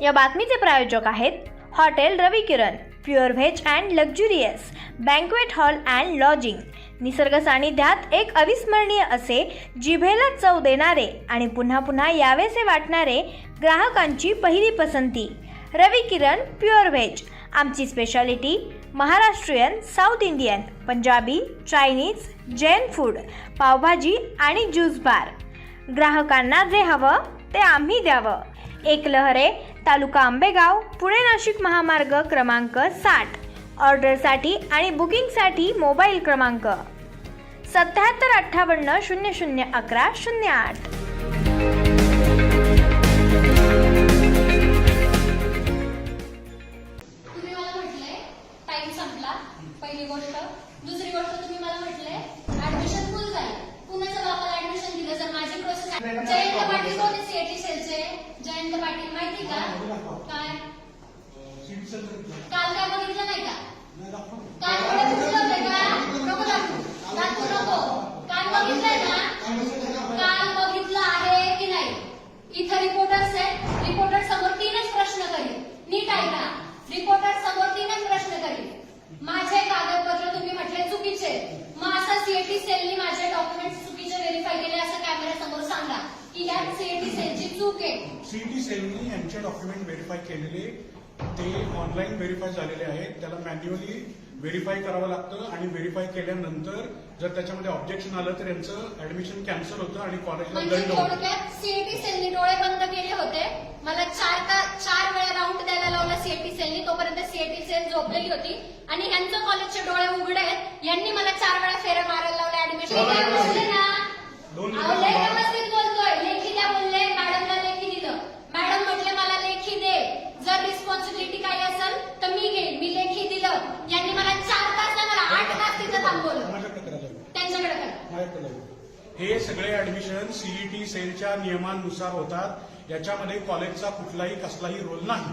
या बातमीचे प्रायोजक आहेत hotel Ravi Kiran pure veg and luxurious banquet hall and lodging. निसर्ग सानिध्यात एक अविस्मरणीय असे जिभेला चव देणारे आणि पुन्हा पुन्हा यावेसे वाटणारे ग्राहकांची पहिली पसंती. Ravi Kiran pure veg. आमची speciality Maharashtrian South Indian Punjabi Chinese Jain food pav bhaji आणि ज्यूस बार ग्राहकांना जे हवं ते आम्ही द्यावं. एक लहरे तालुका आंबेगाव पुणे नाशिक महामार्ग क्रमांक साठ. ऑर्डरसाठी आणि बुकिंगसाठी मोबाईल क्रमांक सत्याहत्तर अठ्ठावन्न शून्य शून्य अकरा शून्य आठ. काल काय बघितलं नाही का? काल थोडे दिसले होते का? नको दाखवू. दाखवू नको. काल बघितलंय ना? काल बघितलं आहे की नाही? इथं रिपोर्टर्स आहे रिपोर्टर समोर तीनच प्रश्न करील नीट ऐका. रिपोर्टर समोर तीनच प्रश्न करील माझे कागदपत्र तुम्ही म्हटले चुकीचे. मग असं सीएटी सेलनी माझे डॉक्युमेंट चुकीचे व्हेरीफाय केले असं कॅमेऱ्यासमोर सांगा. की यात सीएटी सेलची चूक आहे. सेलनी यांचे डॉक्युमेंट व्हेरीफाय केलेले ते ऑनलाईन व्हेरीफाय झालेले आहेत. त्याला मॅन्युअली व्हेरीफाय करावं लागतं आणि व्हेरीफाय केल्यानंतर जर त्याच्यामध्ये ऑब्जेक्शन आलं तर यांचं ऍडमिशन कॅन्सल होतं आणि कॉलेजला म्हणजे दंड होतो. थोडक्यात सीएटी सेलनी डोळे बंद केले होते. मला चार का चार वेळा राऊंड द्यायला लावला सीएटी सेलनी तोपर्यंत सीएटी सेल झोपलेली होती. आणि ह्यांचं कॉलेजचे डोळे उघडे आहेत. यांनी मला चार वेळा फेऱ्या मारायला लावल्या ऍडमिशन बोलले ना दोन अहो, लय दिवस व्यवस्थित बोलतोय लेखी द्या बोलले मॅडमला लेखी दिलं मॅडम म्हटले मला लेखी दे जर रिस्पॉन्सिबिलिटी काही असेल तर मी घेईन मी लेखी दिलं यांनी मला चार तास नाही, मला आठ तास तिथं थांबवलं माझ्याकडे करा जाऊ. त्यांच्याकडे करा माझ्याकडे जाऊ. हे सगळे ऍडमिशन सीईटी सेलच्या नियमानुसार होतात. याच्यामध्ये कॉलेजचा कुठलाही कसलाही रोल नाही.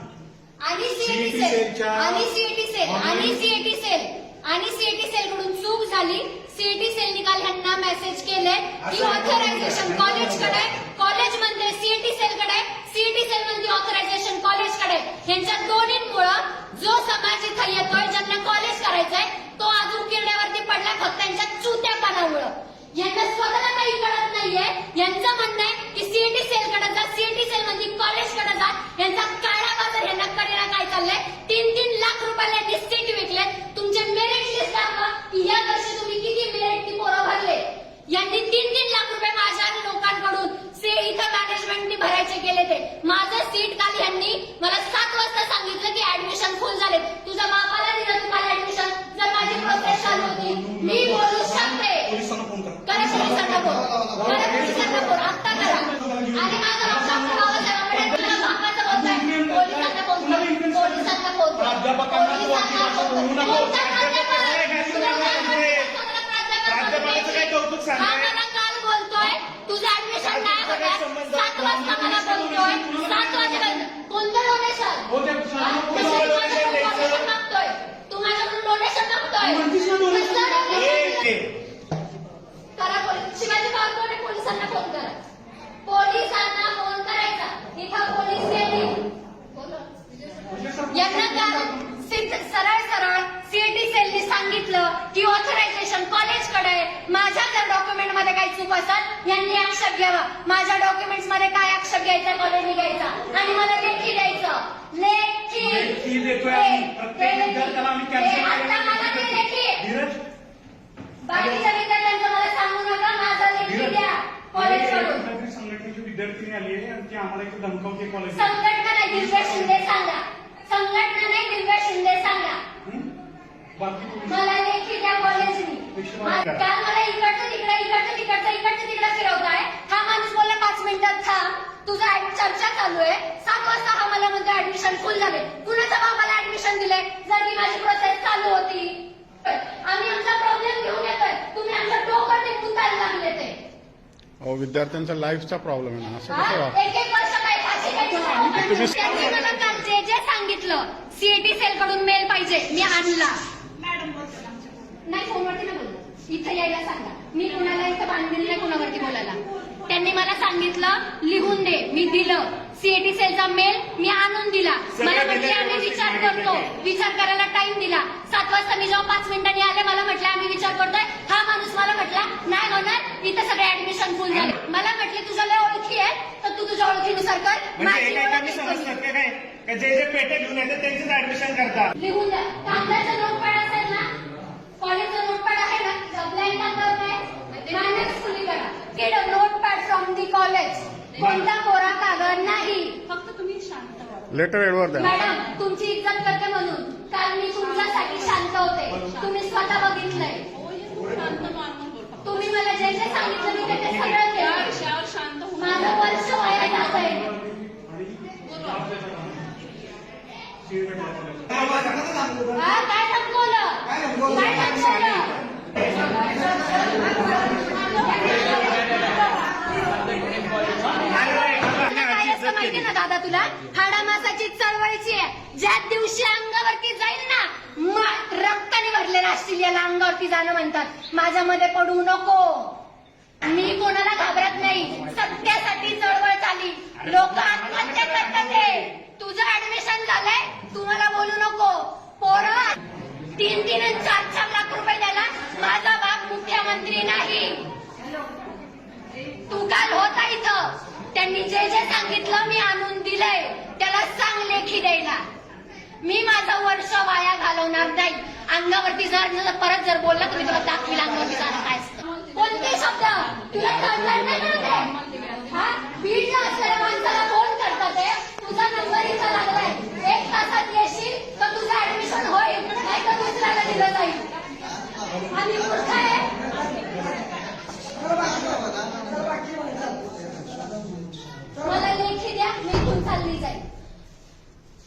आणि सेलच्या आणि सीएटी सेल आणि online- सीएटी सेल आणि सीएटी सेल कडून चूक झाली सीएटी सेल काल ह्यांना मेसेज केले की ऑथरायझेशन कॉलेजकडे कॉलेजमध्ये सीएटी सेल कडे सीएटी सेल मध्ये ऑथरायझेशन कॉलेजकडे यांच्या दोन्हींमुळं जो समाज इथं येतोय ज्यांना कॉलेज करायचंय तो आज उकिरड्यावरती पडला फक्त त्यांच्या चुत्यापणामुळं. यांना स्वतःला काही कळत नाहीये यांचं म्हणणं आहे की सीएटी सेल कडे जा सीएटी सेल कडे जा यांचा काळा बाजार यांना करेला काय चाललंय? तीन तीन लाख रुपयाला यांनी सीट विकले तुमचे मेरिट लिस्ट दाखवा. की या वर्षी तुम्ही किती मेरिट पोरं भरले? यांनी तीन तीन लाख रुपये माझ्या लोकांकडून. से इथं मॅनेजमेंटनी भरायचे केले ते. माझं सीट काल यांनी मला सात वाजता सांगितलं की ऍडमिशन फुल झाले तुझ्या बापाला दिलं तुम्हाला ऍडमिशन जर माझी प्रोसेस चालू होती मी बोलू शकते. करा. पोलिसांना फोन करा पोलिसांना फोन आत्ता करा. आणि माझा कसलं donation? ए, करा पोलीस शिवाजी बागोने पोलिसांना फोन करा पोलिसांना फोन करायचा इथं पोलीस येतील यांना काल सिद्ध- सरळ सरळ सीएटी सेलनी सांगितलं की ऑथरायझेशन कॉलेजकडे आहे. माझ्या जर डॉक्युमेंटमध्ये काही चूक असेल यांनी आक्षेप घ्यावा. माझ्या डॉक्युमेंट्समध्ये काय आक्षेप घ्यायचा कॉलेजने घ्यायचा? आणि मला लेखी द्यायचं. लेखी. लेखी देतोय आम्ही. प्रत्येक विद्यार्थ्याला आम्ही cancel आता मला ते लेखी. धीरज. बाकीच्या विद्यार्थ्यांचं मला सांगू नका माझा लेखी द्या. कॉलेजकडून कुठल्यातरी संघटनेची विद्यार्थिनी आली आहे आणि ती आम्हाला इथे धमकावते कॉलेज संघटना नाही दिव्या शिंदे सांगा. संघटना नाही दिव्या शिंदे सांगा. बाकी मला मा- काल मला इकडचं तिकडे इकडचं तिकडचं इकडचं तिकडे फिरवताय. हा माणूस बोलला पाच मिनिटात थांब तुझा चर्चा चालू आहे. सात वाजता हा मला म्हणतो ऍडमिशन फुल झाले. कुणाच्या बाबाला ऍडमिशन दिले जर की माझी प्रोसेस चालू होती आम्ही आमचा प्रॉब्लेम घेऊन येतोय. तुम्ही डोकं ते गुंतायला लागले ते. अहो विद्यार्थ्यांचा लाईफचा प्रॉब्लेम आहे ना असं कसं हा? वाटतं एक एक वर्ष काय फाशी घ्यायची? त्यांनी मला काल जे जे सांगितलं सीएटी सेल कडून मेल पाहिजे मी आणला. नाही फोनवरती नाही बोललो इथं यायला सांगा. मी कुणाला इथं बांधलेली नाही कुणावरती बोलायला. त्यांनी मला सांगितलं लिहून दे मी दिलं. सीएटी सेलचा मेल मी आणून दिला. मला म्हटले आम्ही विचार करतो. विचार करायला टाइम दिला. सात वाजता मी जेव्हा पाच मिनिटांनी आले मला म्हटलं आम्ही विचार करतोय. हा माणूस मला म्हटला नाही होणार. इथं सगळे ऍडमिशन फुल झाले. मला म्हटले तुझ्या लय ओळखी आहे. तर तू तुझ्या ओळखीनुसार कर. म्हणजे माझी ओळख का जे जे पेटे घेऊन येतात त्यांचेच ऍडमिशन करतात? लिहून द्या. कागदाचं नोटपॅड असेल ना? कॉलेजचं नोटपॅड आहे करा get a notepad from the college कोणता कोरा कागद नाही. फक्त तुम्ही शांत व्हा. लेटर एडवर द्या. मॅडम तुमची इज्जत करते म्हणून. काल मी तुमच्यासाठी शांत होते. तुम्ही स्वतः बघितलंय. तुम्ही मला जे जे सांगितलं मी ते सगळं केलं. माझं वर्ष वाया जात आहे काय धमकवलं काय असतं माहिती ना दादा तुला? हाडामासाची चळवळीची आहे. ज्या दिवशी अंगावरती जाईल ना रक्ताने भरलेलं असतील याला अंगावरती जाणं म्हणतात. माझ्यामध्ये पडू नको. मी कोणाला घाबरत नाही. सत्यासाठी चळवळ चाली. लोक आत्महत्या करतात हे. तुझं ऍडमिशन झालंय तुम्हाला बोलू नको. पोरं तीन तीन चार चार लाख रुपये द्यायला माझा बाप मुख्यमंत्री नाही तू काल होता इथं. त्यांनी जे जे सांगितलं मी आणून दिलंय. त्याला सांग लेखी द्यायला. मी माझं वर्ष वाया घालवणार नाही. अंगावरती जर परत जर बोललं तुम्ही तुला दाखवी अंगावरती जाणं काय असतं कोणते शब्द तुला कळणार नाही ना ते? हा? बीडला असलेल्या माणसाला फोन करतात ते तुझा नंबर इथं लागलाय एक तासात येशील तर तुझं ऍडमिशन होईल नाही तर दुसऱ्याला दिलं जाईल आणि मूर्ख आहे मला लेखी द्या मी इथून चालली जाईल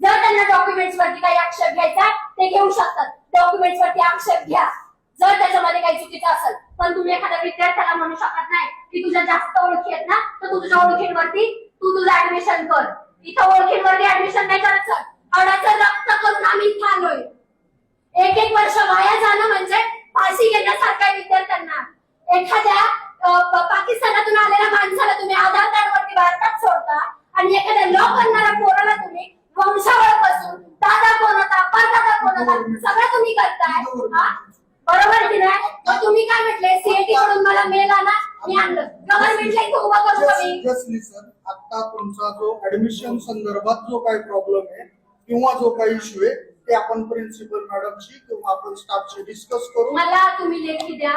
जर त्यांना डॉक्युमेंट्स वरती काही आक्षेप घ्यायचा ते घेऊ शकतात. डॉक्युमेंट्स वरती आक्षेप घ्या. जर त्याच्यामध्ये काही चुकीचं असेल पण तुम्ही एखाद्या विद्यार्थ्याला म्हणू शकत नाही की तुझ्या जास्त ओळखी आहेत ना तर तू तुझ्या ओळखींवरती तू तुझं ऍडमिशन कर. इथं ओळखींवरती ऍडमिशन नाही करायचं अडाचं रक्त करून आम्ही इथं आलोय. एक एक वर्ष वाया झालं म्हणजे फाशी घेण्यासारखं आहे विद्यार्थ्यांना एखाद्या अ, प- पाकिस्तानातून आलेल्या माणसाला तुम्ही आधार कार्ड वरती भारतात सोडता आणि एखाद्या लॉ करणाऱ्या पोराला तुम्ही वंशावळपासून दादा कोण होता परदादा कोण होता सगळं तुम्ही करताय हा? बरोबर की नाही मग तुम्ही काय म्हटले सीएटी कडून मला मेल आला मी आणलं गव्हर्नमेंटला इथं उभं करू का मी जसली सर आता तुमचा जो ऍडमिशन संदर्भात जो काही प्रॉब्लेम आहे किंवा जो काही इश्यू आहे ते आपण प्रिन्सिपल मॅडमशी किंवा आपण स्टाफशी डिस्कस करू. मला तुम्ही लेखी द्या.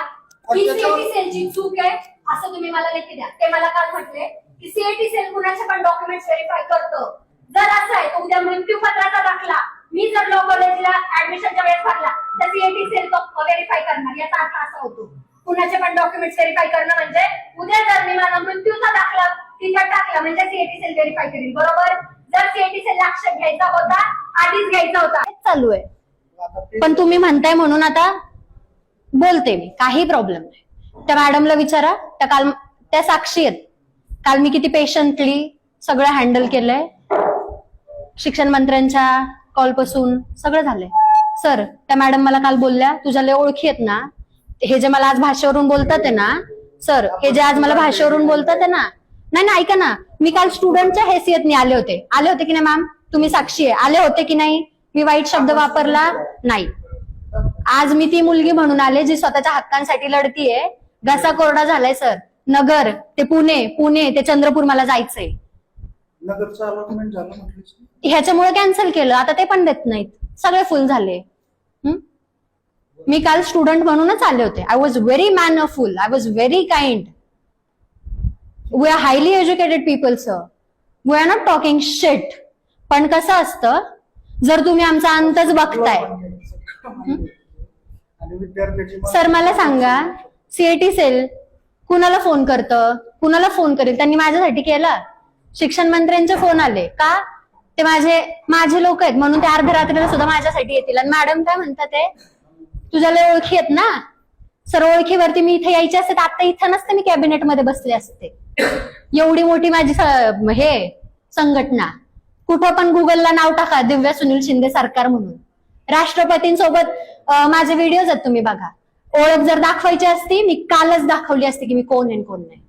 ही सीएटी सेलची चूक आहे असं तुम्ही मला लेखी द्या. ते मला काल म्हटले की सीएटी सेल कुणाचे पण डॉक्युमेंट व्हेरीफाय करतं. जर असं आहे तर उद्या मृत्यूपत्राचा दाखला. मी जर लॉ कॉलेजला ऍडमिशनच्या वेळेस भरला तर सीएटी सेल व्हेरीफाय करणार. याचा अर्थ असा होतो. कुणाचे पण डॉक्युमेंट्स व्हेरीफाय करणं म्हणजे उद्या जर मी माझा मृत्यूचा दाखला तिथं टाकला म्हणजे सीएटी सेल व्हेरीफाय करेल बरोबर? जर सीएटी सेल आक्षेप घ्यायचा होता आधीच घ्यायचा होता. चालू आहे. पण तुम्ही म्हणताय म्हणून आता बोलते मी काही प्रॉब्लेम नाही. त्या मॅडमला विचारा त्या काल त्या साक्षी आहेत. काल मी किती पेशंटली सगळं हँडल केलंय. शिक्षण मंत्र्यांच्या कॉलपासून सगळं झालंय. सर त्या मॅडम मला काल बोलल्या तुझ्या लय ओळखी आहेत ना. हे जे मला आज भाषेवरून बोलतात आहे ना सर हे जे आज मला भाषेवरून बोलतात आहे ना नाही ना ऐका ना. मी काल स्टुडंटच्या हैसियतने आले होते. आले होते की नाही मॅम तुम्ही साक्षी आहे. आले होते की नाही? मी वाईट शब्द वापरला? नाही. आज मी ती मुलगी म्हणून आले जी स्वतःच्या हक्कांसाठी लढतीये. घसा कोरडा झालाय सर. नगर ते पुणे पुणे ते चंद्रपूर मला जायचंय. नगरचं अलॉटमेंट झालं म्हटलीस ह्याच्यामुळे कॅन्सल केलं. आता ते पण देत नाहीत. सगळे फुल झाले. हं? मी काल स्टुडंट म्हणूनच आले होते. I was very mannerful I was very kind we are highly educated people sir we are not talking शेट पण कसं असतं? जर तुम्ही आमचा अंतच बघताय. सर मला सांगा. सीएटी सेल कुणाला फोन करतं? कुणाला फोन करेल? त्यांनी माझ्यासाठी केला? शिक्षण मंत्र्यांचे फोन आले. का? ते माझे माझे लोक आहेत. म्हणून ते अर्ध्या रात्रीला सुद्धा माझ्यासाठी येतील. आणि मॅडम काय म्हणतात ते? तुझ्या लय ओळखी आहेत ना? सर ओळखीवरती मी इथे यायचे असते. आता इथं नसते मी कॅबिनेटमध्ये बसले असते. एवढी मोठी माझी हे संघटना. कुठं पण गुगलला नाव टाका दिव्या सुनील शिंदे सरकार म्हणून. राष्ट्रपतींसोबत माझे व्हिडिओज आहेत तुम्ही बघा. ओळख जर दाखवायची असती मी कालच दाखवली असती की मी कोण आहे आणि कोण नाही.